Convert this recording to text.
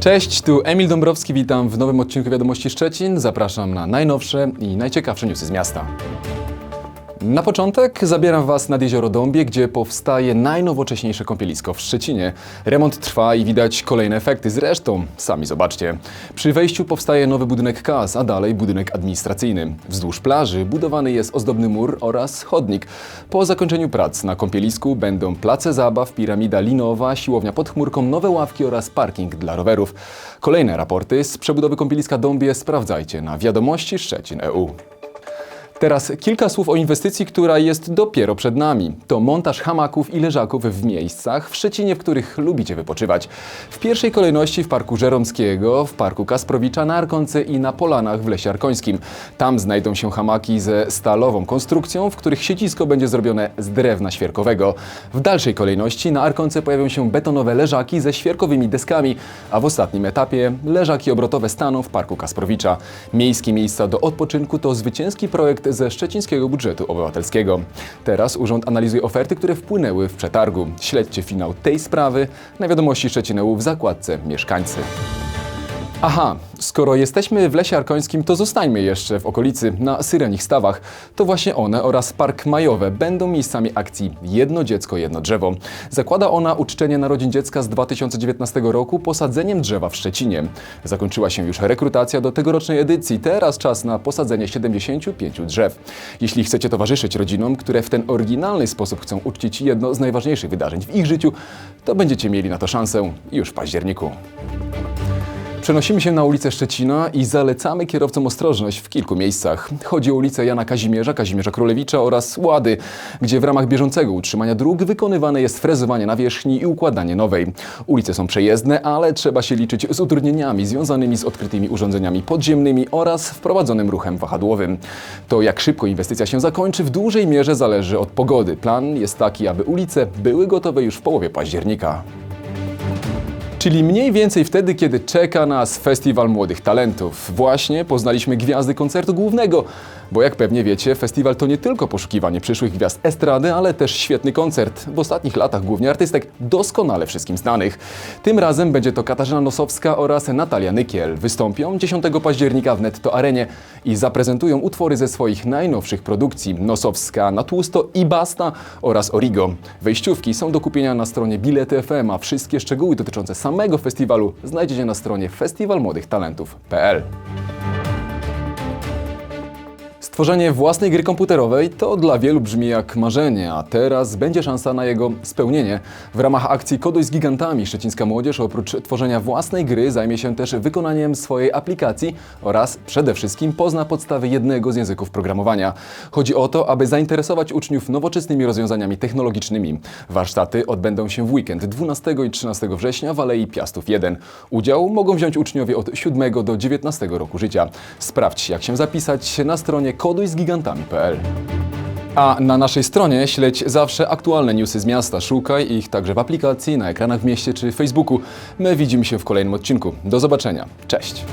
Cześć, tu Emil Dąbrowski, witam w nowym odcinku Wiadomości Szczecin. Zapraszam na najnowsze i najciekawsze newsy z miasta. Na początek zabieram Was nad jezioro Dąbie, gdzie powstaje najnowocześniejsze kąpielisko w Szczecinie. Remont trwa i widać kolejne efekty. Zresztą, sami zobaczcie. Przy wejściu powstaje nowy budynek KAS, a dalej budynek administracyjny. Wzdłuż plaży budowany jest ozdobny mur oraz chodnik. Po zakończeniu prac na kąpielisku będą place zabaw, piramida linowa, siłownia pod chmurką, nowe ławki oraz parking dla rowerów. Kolejne raporty z przebudowy kąpieliska Dąbie sprawdzajcie na Wiadomości Szczecin EU. Teraz kilka słów o inwestycji, która jest dopiero przed nami. To montaż hamaków i leżaków w miejscach w Szczecinie, w których lubicie wypoczywać. W pierwszej kolejności w Parku Żeromskiego, w Parku Kasprowicza, na Arkonce i na Polanach w Lesie Arkońskim. Tam znajdą się hamaki ze stalową konstrukcją, w których siedzisko będzie zrobione z drewna świerkowego. W dalszej kolejności na Arkonce pojawią się betonowe leżaki ze świerkowymi deskami, a w ostatnim etapie leżaki obrotowe staną w Parku Kasprowicza. Miejskie miejsca do odpoczynku to zwycięski projekt ze szczecińskiego budżetu obywatelskiego. Teraz urząd analizuje oferty, które wpłynęły w przetargu. Śledźcie finał tej sprawy na wiadomości Szczecin.eu w zakładce Mieszkańcy. Aha, skoro jesteśmy w Lesie Arkońskim, to zostańmy jeszcze w okolicy, na Syrenich Stawach. To właśnie one oraz Park Majowe będą miejscami akcji Jedno dziecko, jedno drzewo. Zakłada ona uczczenie narodzin dziecka z 2019 roku posadzeniem drzewa w Szczecinie. Zakończyła się już rekrutacja do tegorocznej edycji, teraz czas na posadzenie 75 drzew. Jeśli chcecie towarzyszyć rodzinom, które w ten oryginalny sposób chcą uczcić jedno z najważniejszych wydarzeń w ich życiu, to będziecie mieli na to szansę już w październiku. Przenosimy się na ulicę Szczecina i zalecamy kierowcom ostrożność w kilku miejscach. Chodzi o ulicę Jana Kazimierza, Kazimierza Królewicza oraz Łady, gdzie w ramach bieżącego utrzymania dróg wykonywane jest frezowanie nawierzchni i układanie nowej. Ulice są przejezdne, ale trzeba się liczyć z utrudnieniami związanymi z odkrytymi urządzeniami podziemnymi oraz wprowadzonym ruchem wahadłowym. To jak szybko inwestycja się zakończy w dużej mierze zależy od pogody. Plan jest taki, aby ulice były gotowe już w połowie października. Czyli mniej więcej wtedy, kiedy czeka nas Festiwal Młodych Talentów. Właśnie poznaliśmy gwiazdy koncertu głównego, bo jak pewnie wiecie, festiwal to nie tylko poszukiwanie przyszłych gwiazd estrady, ale też świetny koncert. W ostatnich latach głównie artystek doskonale wszystkim znanych. Tym razem będzie to Katarzyna Nosowska oraz Natalia Nykiel. Wystąpią 10 października w Netto Arenie i zaprezentują utwory ze swoich najnowszych produkcji. Nosowska na tłusto i basta oraz Origo. Wejściówki są do kupienia na stronie Bilety FM, a wszystkie szczegóły dotyczące samego festiwalu znajdziecie na stronie festiwalmłodych-talentów.pl. Stworzenie własnej gry komputerowej to dla wielu brzmi jak marzenie, a teraz będzie szansa na jego spełnienie. W ramach akcji Koduj z gigantami szczecińska młodzież oprócz tworzenia własnej gry zajmie się też wykonaniem swojej aplikacji oraz przede wszystkim pozna podstawy jednego z języków programowania. Chodzi o to, aby zainteresować uczniów nowoczesnymi rozwiązaniami technologicznymi. Warsztaty odbędą się w weekend 12 i 13 września w Alei Piastów 1. Udział mogą wziąć uczniowie od 7 do 19 roku życia. Sprawdź jak się zapisać na stronie kodujzgigantami.pl. A na naszej stronie śledź zawsze aktualne newsy z miasta. Szukaj ich także w aplikacji, na ekranach w mieście czy Facebooku. My widzimy się w kolejnym odcinku. Do zobaczenia. Cześć!